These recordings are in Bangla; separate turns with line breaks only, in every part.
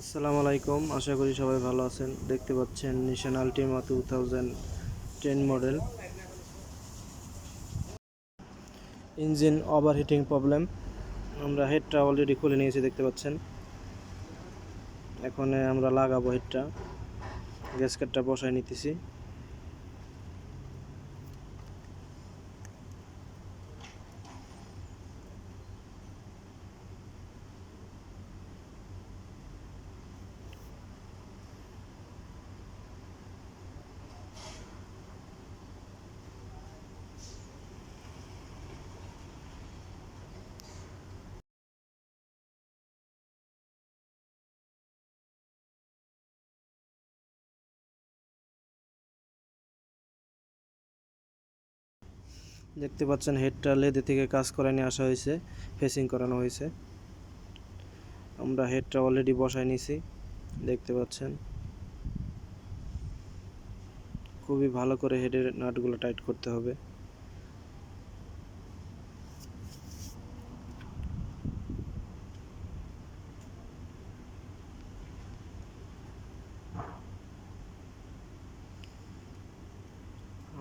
আসসালামু আলাইকুম। আশা করি সবাই ভালো আছেন। দেখতে পাচ্ছেন Nissan Altima two thousand ten model engine overheating problem আমরা হেডটা অলরেডি খুলে নিয়েছি, দেখতে পাচ্ছেন। এখন আমরা লাগাবো হেডটা গ্যাস কাটটা বসায় নিতেছি। দেখতে পাচ্ছেন হেডটা লেদে থেকে কাজ করে নিয়ে আসা হয়েছে ফেসিং করানো হয়েছে। আমরা হেডটা অলরেডি বসায় নিছি, দেখতে পাচ্ছেন। খুবই ভালো করে হেডের নাটগুলো টাইট করতে হবে।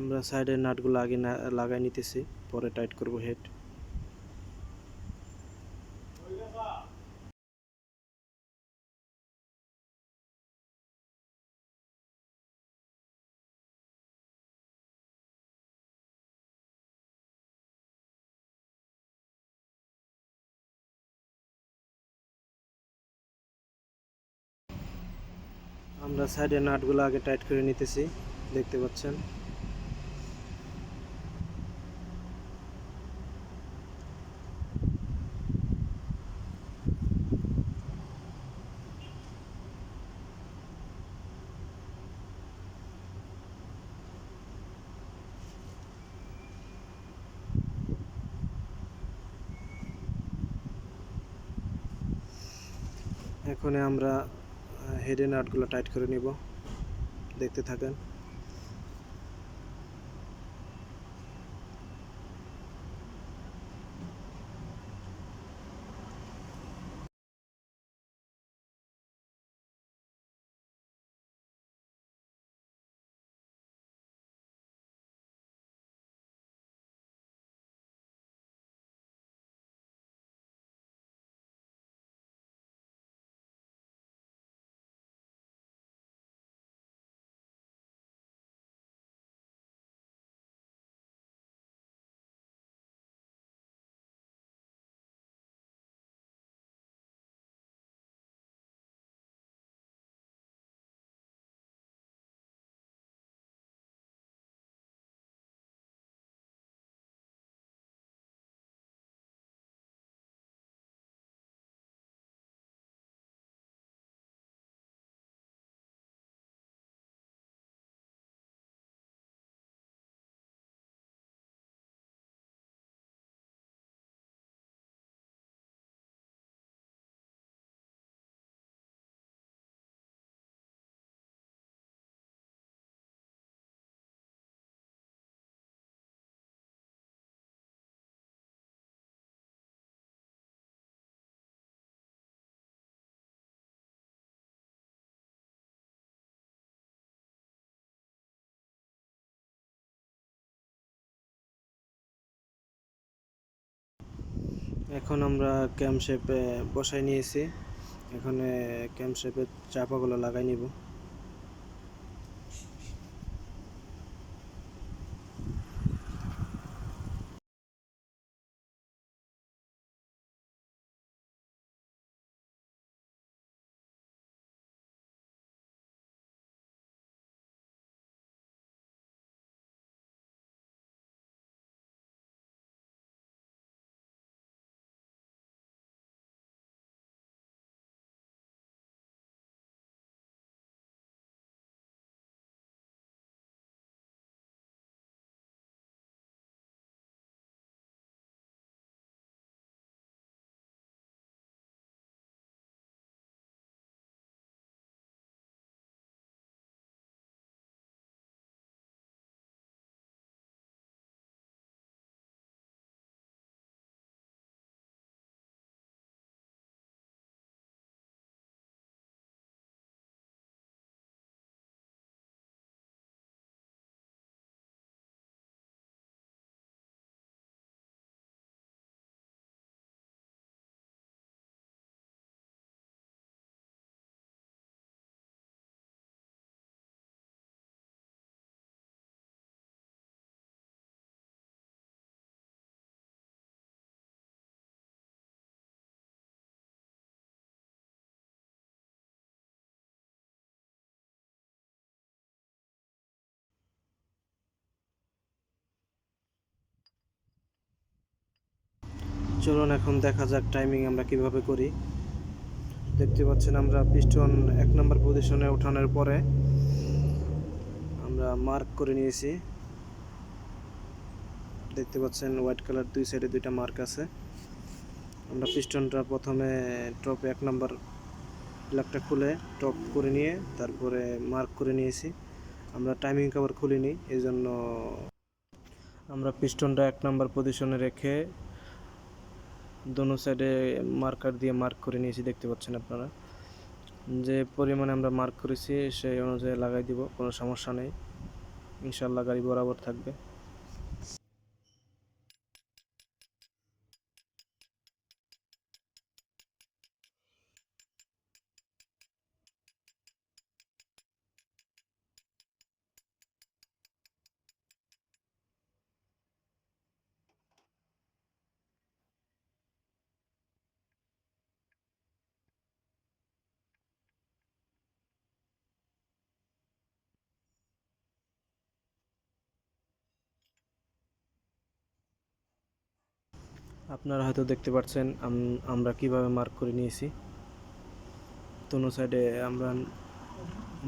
আমরা সাইডের নাটগুলো আগে না, লাগাই নিতেছি, পরে টাইট করব হেড। আমরা সাইডের নাটগুলো আগে টাইট করে নিতেছি, দেখতে পাচ্ছেন। এখন আমরা হেডে নাটগুলো টাইট করে নিব। দেখতে থাকেন। এখন আমরা ক্যাম্প শেপে বসাই নিয়েছি। এখানে ক্যাম্প শেপের চাপাগুলো লাগাই নিব। চলুন এখন দেখা যাক টাইমিং আমরা কীভাবে করি। দেখতে পাচ্ছেন আমরা পিস্টন এক নম্বর পজিশনে ওঠানোর পরে আমরা মার্ক করে নিয়েছি। দেখতে পাচ্ছেন হোয়াইট কালার দুই সাইডে দুইটা মার্ক আছে। আমরা পিস্টনটা প্রথমে টপ এক নম্বর প্লাগটা খুলে টপ করে নিয়ে তারপরে মার্ক করে নিয়েছি। আমরা টাইমিং কভার খুলিনি এই জন্য আমরা পিস্টনটা এক নম্বর পজিশনে রেখে দোনো সাইডে মার্কার দিয়ে মার্ক করে নিয়েছি, দেখতে পাচ্ছেন আপনারা। যে পরিমাণে আমরা মার্ক করেছি, সেই অনুযায়ী লাগাই দিব, কোনো সমস্যা নেই। ইনশাল্লাহ গাড়ি বরাবর থাকবে। আপনারা হয়তো দেখতে পাচ্ছেন আমরা কীভাবে মার্ক করে নিয়েছি। দোনো সাইডে আমরা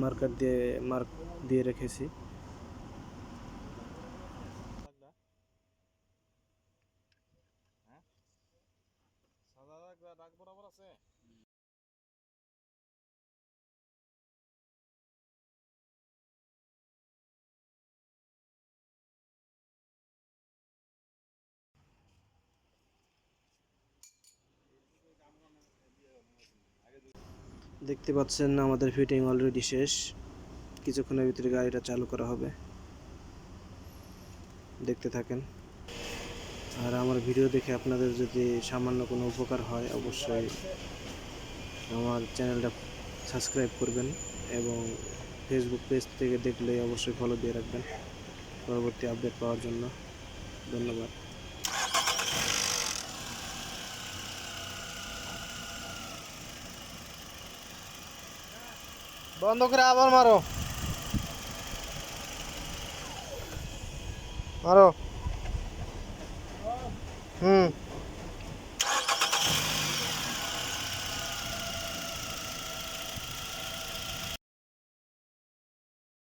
মার্কার দিয়ে মার্ক দিয়ে রেখেছি। দেখতে পাচ্ছেন আমাদের ফিটিং অলরেডি শেষ। কিছুক্ষণের ভিতরে গাড়িটা চালু করা হবে। দেখতে থাকেন। আর আমার ভিডিও দেখে আপনাদের যদি সামান্য কোনো উপকার হয়, অবশ্যই আমার চ্যানেলটা সাবস্ক্রাইব করবেন এবং ফেসবুক পেজ থেকে দেখলে অবশ্যই ফলো দিয়ে রাখবেন। পরবর্তী আপডেট পাওয়ার জন্য ধন্যবাদ।
বন্ধ করে আবার মারো। মারো। হুম।